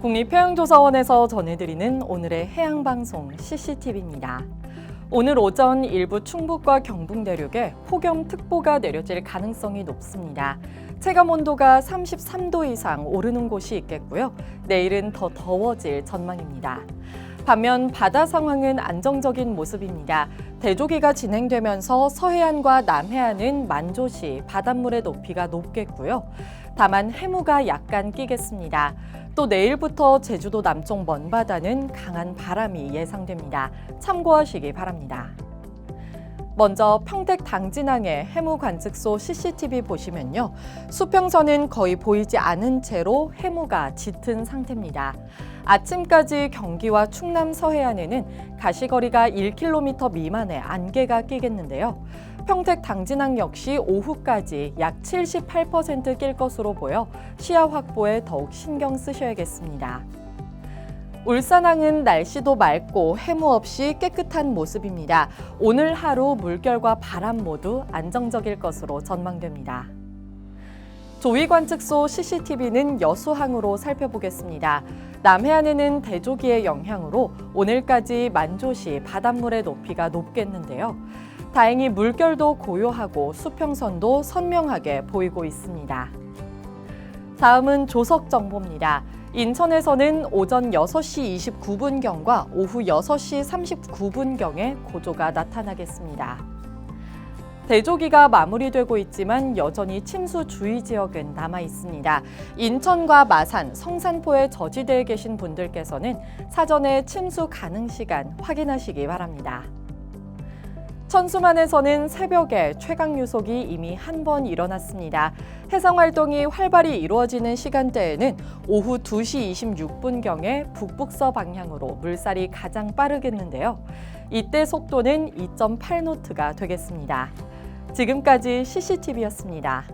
국립해양조사원에서 전해드리는 오늘의 해양방송 CCTV입니다. 오늘 오전 일부 충북과 경북 내륙에 폭염특보가 내려질 가능성이 높습니다. 체감 온도가 33도 이상 오르는 곳이 있겠고요. 내일은 더 더워질 전망입니다. 반면 바다 상황은 안정적인 모습입니다. 대조기가 진행되면서 서해안과 남해안은 만조시 바닷물의 높이가 높겠고요. 다만 해무가 약간 끼겠습니다. 또 내일부터 제주도 남쪽 먼바다는 강한 바람이 예상됩니다. 참고하시기 바랍니다. 먼저 평택 당진항의 해무 관측소 CCTV 보시면요. 수평선은 거의 보이지 않은 채로 해무가 짙은 상태입니다. 아침까지 경기와 충남 서해안에는 가시거리가 1km 미만의 안개가 끼겠는데요. 평택 당진항 역시 오후까지 약 78%낄 것으로 보여 시야 확보에 더욱 신경 쓰셔야겠습니다. 울산항은 날씨도 맑고 해무 없이 깨끗한 모습입니다. 오늘 하루 물결과 바람 모두 안정적일 것으로 전망됩니다. 조위 관측소 CCTV는 여수항으로 살펴보겠습니다. 남해안에는 대조기의 영향으로 오늘까지 만조시 바닷물의 높이가 높겠는데요. 다행히 물결도 고요하고 수평선도 선명하게 보이고 있습니다. 다음은 조석 정보입니다. 인천에서는 오전 6시 29분경과 오후 6시 39분경에 고조가 나타나겠습니다. 대조기가 마무리되고 있지만 여전히 침수 주의 지역은 남아 있습니다. 인천과 마산, 성산포에 저지대에 계신 분들께서는 사전에 침수 가능 시간 확인하시기 바랍니다. 천수만에서는 새벽에 최강 유속이 이미 한 번 일어났습니다. 해상 활동이 활발히 이루어지는 시간대에는 오후 2시 26분경에 북북서 방향으로 물살이 가장 빠르겠는데요. 이때 속도는 2.8노트가 되겠습니다. 지금까지 CCTV였습니다.